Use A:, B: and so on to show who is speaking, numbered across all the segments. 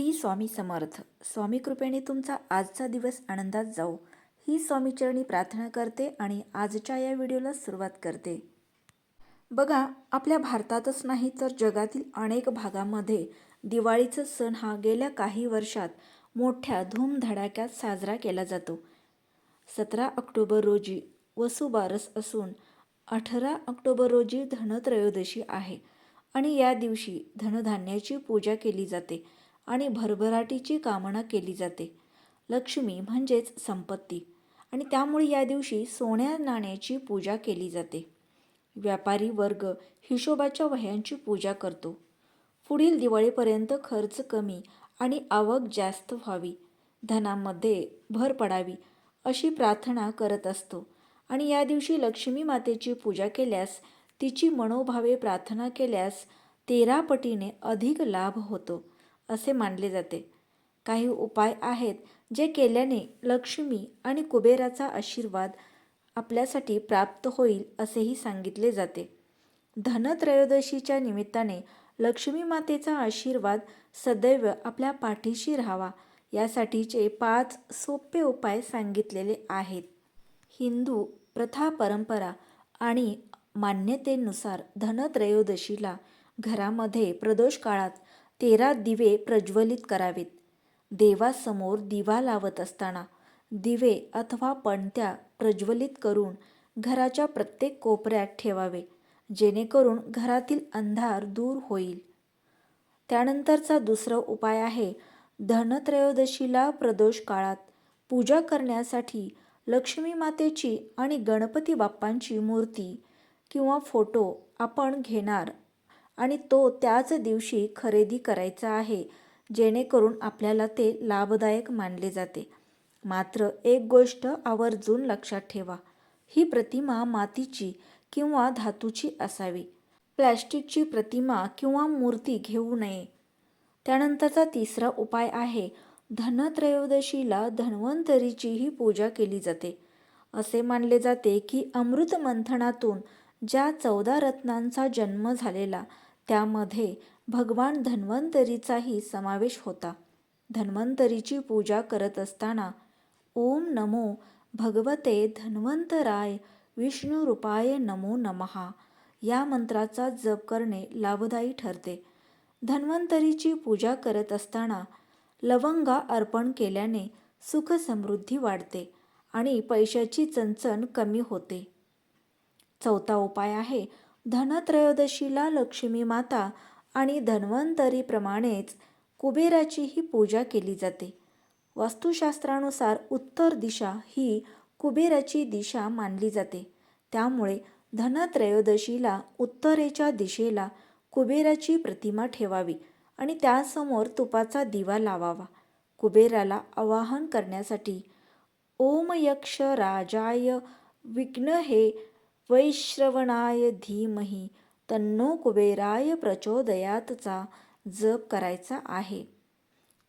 A: श्री स्वामी समर्थ. स्वामी कृपेने तुमचा आजचा दिवस आनंदात जाऊ ही स्वामीचरणी प्रार्थना करते आणि आजच्या या व्हिडिओला सुरुवात करते. बघा आपल्या भारतातच नाही तर जगातील अनेक भागामध्ये दिवाळीचा सण हा गेल्या काही वर्षात मोठ्या धूमधडाक्यात साजरा केला जातो. सतरा ऑक्टोबर रोजी वसुबारस असून अठरा ऑक्टोबर रोजी धनत्रयोदशी आहे आणि या दिवशी धनधान्याची पूजा केली जाते. आणि भरभराटीची कामना केली जाते. लक्ष्मी म्हणजेच संपत्ती. आणि त्यामुळे या दिवशी सोन्या नाण्याची पूजा केली जाते. व्यापारी वर्ग हिशोबाच्या वह्यांची पूजा करतो. पुढील दिवाळीपर्यंत खर्च कमी आणि आवक जास्त व्हावी. धनामध्ये भर पडावी अशी प्रार्थना करत असतो. आणि या दिवशी लक्ष्मी मातेची पूजा केल्यास तिची मनोभावे प्रार्थना केल्यास तेरा पटीने अधिक लाभ होतो. असे मानले जाते. काही उपाय आहेत जे केल्याने लक्ष्मी आणि कुबेराचा आशीर्वाद आपल्यासाठी प्राप्त होईल असेही सांगितले जाते. धनत्रयोदशीच्या निमित्ताने लक्ष्मी मातेचा आशीर्वाद सदैव आपल्या पाठीशी राहावा यासाठीचे पाच सोपे उपाय सांगितलेले आहेत. हिंदू प्रथा परंपरा आणि मान्यतेनुसार धनत्रयोदशीला घरामध्ये प्रदोष काळात तेरा दिवे प्रज्वलित करावेत. देवासमोर दिवा लावत असताना दिवे अथवा पणत्या प्रज्वलित करून घराच्या प्रत्येक कोपऱ्यात ठेवावे जेणेकरून घरातील अंधार दूर होईल. त्यानंतरचा दुसरा उपाय आहे धनत्रयोदशीला प्रदोष काळात पूजा करण्यासाठी लक्ष्मी मातेची आणि गणपती बाप्पांची मूर्ती किंवा फोटो आपण घेणार आणि तो त्याच दिवशी खरेदी करायचा आहे जेणेकरून आपल्याला ते लाभदायक मानले जाते. मात्र एक गोष्ट आवर्जून लक्षात ठेवा ही प्रतिमा मातीची किंवा धातूची असावी. प्लॅस्टिकची प्रतिमा किंवा मूर्ती घेऊ नये. त्यानंतरचा तिसरा उपाय आहे धनत्रयोदशीला धन्वंतरीचीही पूजा केली जाते. असे मानले जाते की अमृत मंथनातून ज्या चौदा रत्नांचा जन्म झालेला त्यामध्ये भगवान धन्वंतरीचाही समावेश होता. धन्वंतरीची पूजा करत असताना ओम नमो भगवते धन्वंतराय विष्णुरूपाय नमो नमहा या मंत्राचा जप करणे लाभदायी ठरते. धन्वंतरीची पूजा करत असताना लवंगा अर्पण केल्याने सुख समृद्धी वाढते आणि पैशाची चणचण कमी होते. चौथा उपाय आहे. धनत्रयोदशीला लक्ष्मी माता आणि धन्वंतरीप्रमाणेच कुबेराचीही पूजा केली जाते. वास्तुशास्त्रानुसार उत्तर दिशा ही कुबेराची दिशा मानली जाते. त्यामुळे धनत्रयोदशीला उत्तरेच्या दिशेला कुबेराची प्रतिमा ठेवावी आणि त्यासमोर तुपाचा दिवा लावावा. कुबेराला आवाहन करण्यासाठी ओम यक्ष राजाय विघ्न हे वैश्रवणाय धीमही तन्नो कुबेराय प्रचोदयातचा जप करायचा आहे.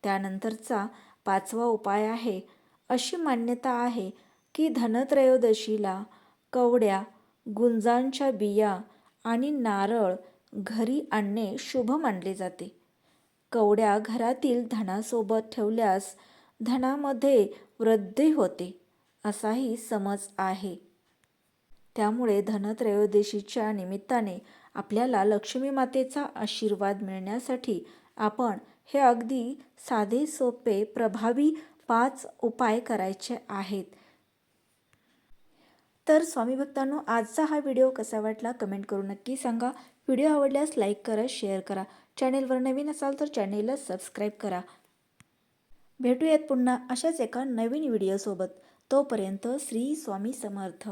A: त्यानंतरचा पाचवा उपाय आहे. अशी मान्यता आहे की धनत्रयोदशीला कवड्या गुंजांच्या बिया आणि नारळ घरी आणणे शुभ मानले जाते. कवड्या घरातील धनासोबत ठेवल्यास धनामध्ये वृद्धी होते असाही समज आहे. त्यामुळे धनत्रयोदशीच्या निमित्ताने आपल्याला लक्ष्मी मातेचा आशीर्वाद मिळण्यासाठी आपण हे अगदी साधे सोपे प्रभावी पाच उपाय करायचे आहेत. तर स्वामी भक्तांनो आजचा हा व्हिडिओ कसा वाटला कमेंट करून नक्की सांगा. व्हिडिओ आवडल्यास लाईक करा शेअर करा. चॅनेलवर नवीन असाल तर चॅनेलला सबस्क्राईब करा. भेटूयात पुन्हा अशाच एका नवीन व्हिडिओसोबत. तोपर्यंत श्री स्वामी समर्थ.